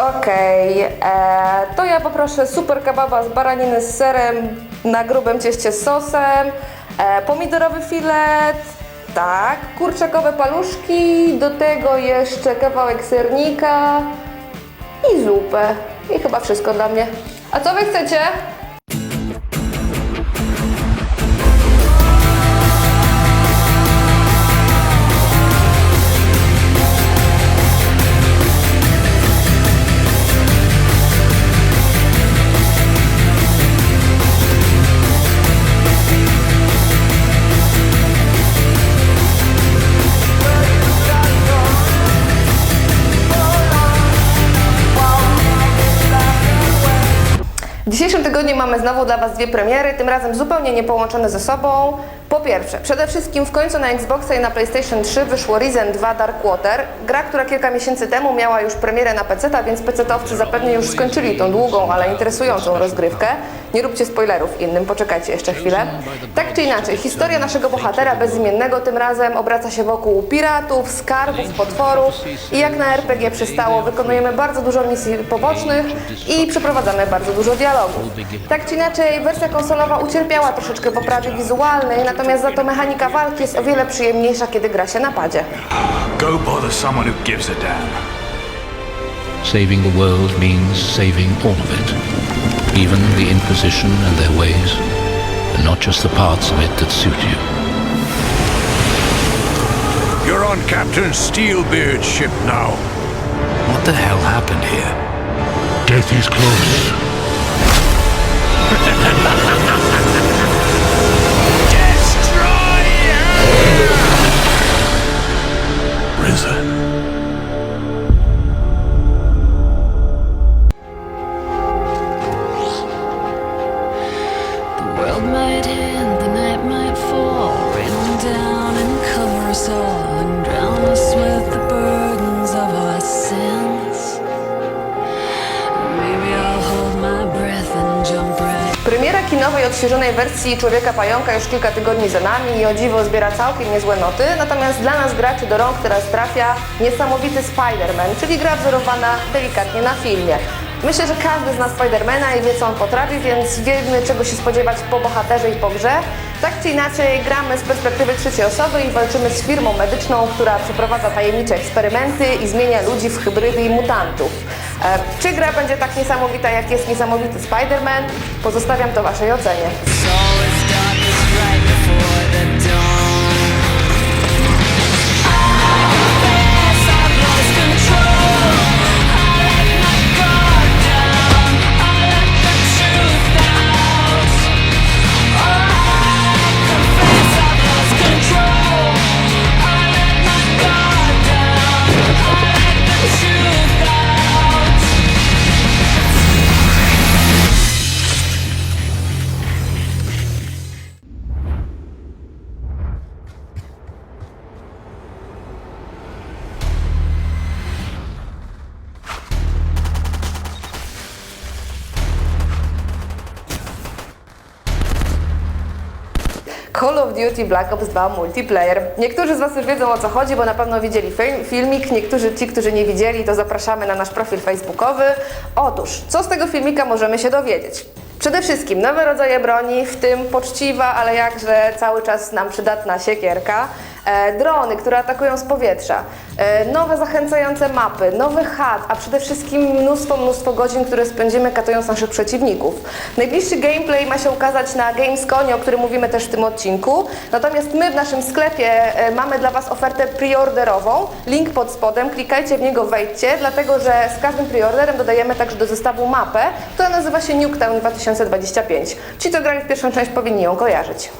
Okej, e, to ja poproszę super kebaba z baraniny z serem na grubym cieście z sosem, e, pomidorowy filet, tak, kurczakowe paluszki, do tego jeszcze kawałek sernika i zupę. I chyba wszystko dla mnie. A co wy chcecie? Tygodniu mamy znowu dla Was dwie premiery, tym razem zupełnie niepołączone ze sobą. Po pierwsze, przede wszystkim w końcu na Xboxa i na PlayStation 3 wyszło Risen 2 Dark Water, gra, która kilka miesięcy temu miała już premierę na PC, więc PC-towcy zapewne już skończyli tą długą, ale interesującą rozgrywkę. Nie róbcie spoilerów innym, poczekajcie jeszcze chwilę. Tak czy inaczej, historia naszego bohatera bezimiennego tym razem obraca się wokół piratów, skarbów, potworów i jak na RPG przystało, wykonujemy bardzo dużo misji pobocznych i przeprowadzamy bardzo dużo dialogów. Tak czy inaczej, wersja konsolowa ucierpiała troszeczkę poprawie wizualnej, natomiast za to mechanika walki jest o wiele przyjemniejsza, kiedy gra się na padzie. Go bother someone who gives a damn. Saving the world means saving all of it, even the Inquisition and their ways, and not just the parts of it that suit you. You're on Captain Steelbeard's ship now. What the hell happened here? Death is close. Risen. Premiera kinowej odświeżonej wersji Człowieka Pająka już kilka tygodni za nami i o dziwo zbiera całkiem niezłe noty, natomiast dla nas graczy do rąk teraz trafia niesamowity Spider-Man, czyli gra wzorowana delikatnie na filmie. Myślę, że każdy zna Spidermana i wie co on potrafi, więc wiemy czego się spodziewać po bohaterze i po grze. Tak czy inaczej gramy z perspektywy trzeciej osoby i walczymy z firmą medyczną, która przeprowadza tajemnicze eksperymenty i zmienia ludzi w hybrydy i mutantów. E, Czy gra będzie tak niesamowita, jak jest niesamowity Spider-Man? Pozostawiam to Waszej ocenie. Of Duty Black Ops 2 Multiplayer. Niektórzy z Was już wiedzą o co chodzi, bo na pewno widzieli film, filmik. Niektórzy ci, którzy nie widzieli, to zapraszamy na nasz profil facebookowy. Otóż, co z tego filmika możemy się dowiedzieć? Przede wszystkim nowe rodzaje broni, w tym poczciwa, ale jakże cały czas nam przydatna siekierka. E, drony, które atakują z powietrza, e, nowe zachęcające mapy, nowy chat, a przede wszystkim mnóstwo, mnóstwo godzin, które spędzimy katując naszych przeciwników. Najbliższy gameplay ma się ukazać na Gamesconie, o którym mówimy też w tym odcinku. Natomiast my w naszym sklepie e, mamy dla Was ofertę preorderową. Link pod spodem, klikajcie w niego, wejdźcie, dlatego że z każdym preorderem dodajemy także do zestawu mapę, która nazywa się Nuketown 2025. Ci, co grali w pierwszą część, powinni ją kojarzyć.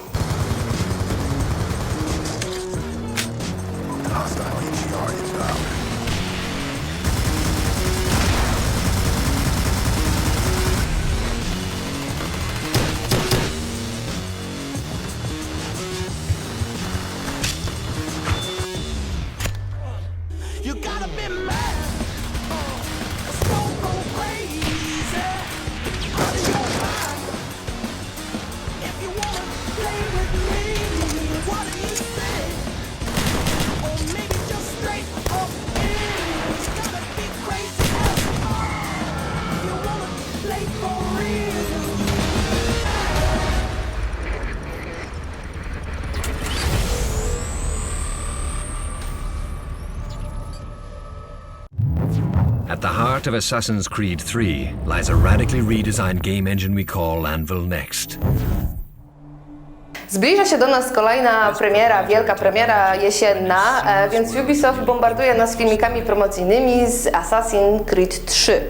At the heart of Assassin's Creed 3 lies a radically redesigned game engine we call Anvil Next. Zbliża się do nas kolejna premiera, wielka premiera jesienna, e, więc Ubisoft bombarduje nas filmikami promocyjnymi z Assassin's Creed 3.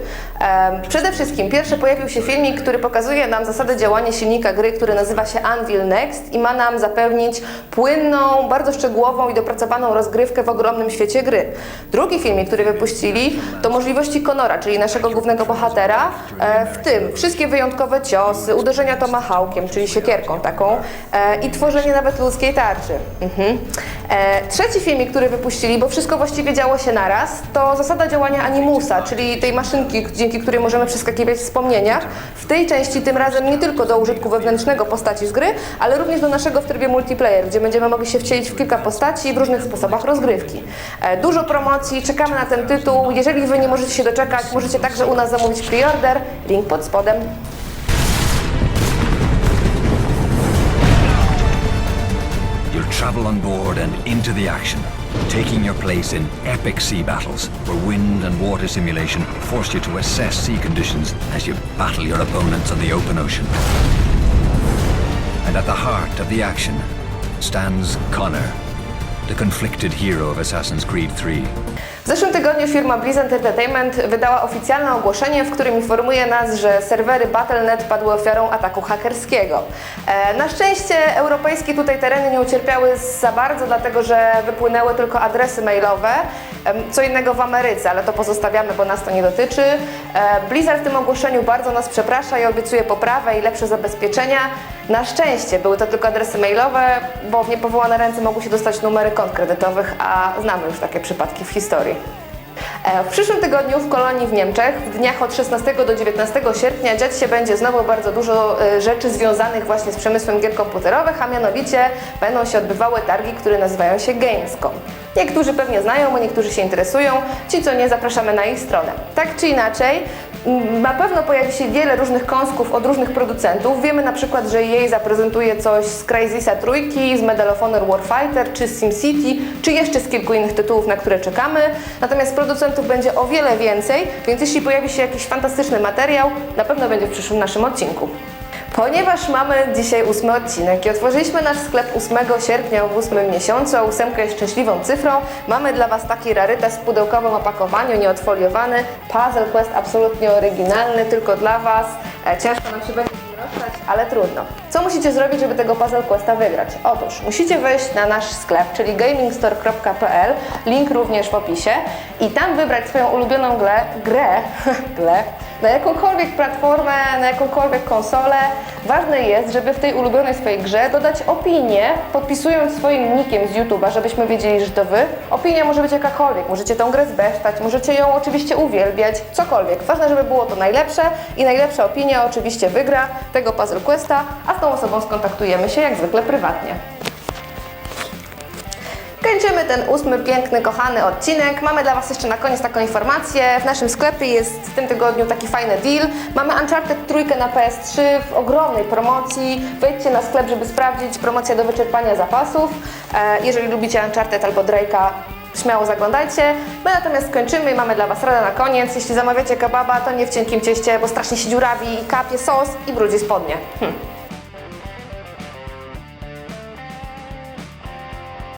E, Przede wszystkim pierwszy pojawił się filmik, który pokazuje nam zasady działania silnika gry, który nazywa się Anvil Next i ma nam zapewnić płynną, bardzo szczegółową i dopracowaną rozgrywkę w ogromnym świecie gry. Drugi filmik, który wypuścili, to możliwości Conora, czyli naszego głównego bohatera, e, w tym wszystkie wyjątkowe ciosy, uderzenia tomahawkiem, czyli siekierką taką e, i tworzenie nawet ludzkiej tarczy. Mhm. E, Trzeci filmik, który wypuścili, bo wszystko właściwie działo się naraz, to zasada działania Animusa, czyli tej maszynki, dzięki której możemy przeskakiwać w wspomnieniach. W tej części tym razem nie tylko do użytku wewnętrznego postaci z gry, ale również do naszego w trybie multiplayer, gdzie będziemy mogli się wcielić w kilka postaci w różnych sposobach rozgrywki. E, Dużo promocji, czekamy na ten tytuł. Jeżeli Wy nie możecie się doczekać, możecie także u nas zamówić preorder. Link pod spodem. Travel on board and into the action, taking your place in epic sea battles where wind and water simulation force you to assess sea conditions as you battle your opponents on the open ocean. And at the heart of the action stands Connor, the conflicted hero of Assassin's Creed 3. W zeszłym tygodniu firma Blizzard Entertainment wydała oficjalne ogłoszenie, w którym informuje nas, że serwery Battle.net padły ofiarą ataku hakerskiego. E, na szczęście europejskie tutaj tereny nie ucierpiały za bardzo, dlatego że wypłynęły tylko adresy mailowe, co innego w Ameryce, ale to pozostawiamy, bo nas to nie dotyczy. E, Blizzard w tym ogłoszeniu bardzo nas przeprasza i obiecuje poprawę i lepsze zabezpieczenia. Na szczęście były to tylko adresy mailowe, bo w niepowołane ręce mogły się dostać numery kont kredytowych, a znamy już takie przypadki w historii. E, W przyszłym tygodniu w kolonii w Niemczech, w dniach od 16 do 19 sierpnia, dziać się będzie znowu bardzo dużo e, rzeczy związanych właśnie z przemysłem gier komputerowych, a mianowicie będą się odbywały targi, które nazywają się Gamescom. Niektórzy pewnie znają, bo niektórzy się interesują, ci co nie, zapraszamy na ich stronę. Tak czy inaczej, na pewno pojawi się wiele różnych kąsków od różnych producentów. Wiemy na przykład, że jej zaprezentuje coś z Crazysa trójki, z Medal of Honor Warfighter, czy z SimCity, czy jeszcze z kilku innych tytułów, na które czekamy. Natomiast producentów będzie o wiele więcej, więc jeśli pojawi się jakiś fantastyczny materiał, na pewno będzie w przyszłym naszym odcinku. Ponieważ mamy dzisiaj ósmy odcinek i otworzyliśmy nasz sklep 8 sierpnia w ósmym miesiącu, a ósemka jest szczęśliwą cyfrą, mamy dla Was taki rarytas w pudełkowym opakowaniu, nieodfoliowany, Puzzle Quest absolutnie oryginalny, tylko dla Was. E, ciężko nam się będzie ale trudno. Co musicie zrobić, żeby tego Puzzle Questa wygrać? Otóż musicie wejść na nasz sklep, czyli gamingstore.pl, link również w opisie i tam wybrać swoją ulubioną grę, grę, grę na jakąkolwiek platformę, na jakąkolwiek konsolę. Ważne jest, żeby w tej ulubionej swojej grze dodać opinię, podpisując swoim nickiem z YouTube'a, żebyśmy wiedzieli, że to Wy. Opinia może być jakakolwiek, możecie tą grę zbesztać, możecie ją oczywiście uwielbiać, cokolwiek. Ważne, żeby było to najlepsze i najlepsza opinia oczywiście wygra tego Puzzle Questa, a z tą osobą skontaktujemy się jak zwykle prywatnie. Kończymy ten ósmy piękny, kochany odcinek. Mamy dla Was jeszcze na koniec taką informację. W naszym sklepie jest w tym tygodniu taki fajny deal. Mamy Uncharted trójkę na PS3 w ogromnej promocji. Wejdźcie na sklep, żeby sprawdzić. Promocja do wyczerpania zapasów. E, jeżeli lubicie Uncharted albo Drake'a, śmiało zaglądajcie. My natomiast kończymy i mamy dla Was radę na koniec. Jeśli zamawiacie kebaba, to nie w cienkim cieście, bo strasznie się dziurawi, kapie sos i brudzi spodnie. Hm.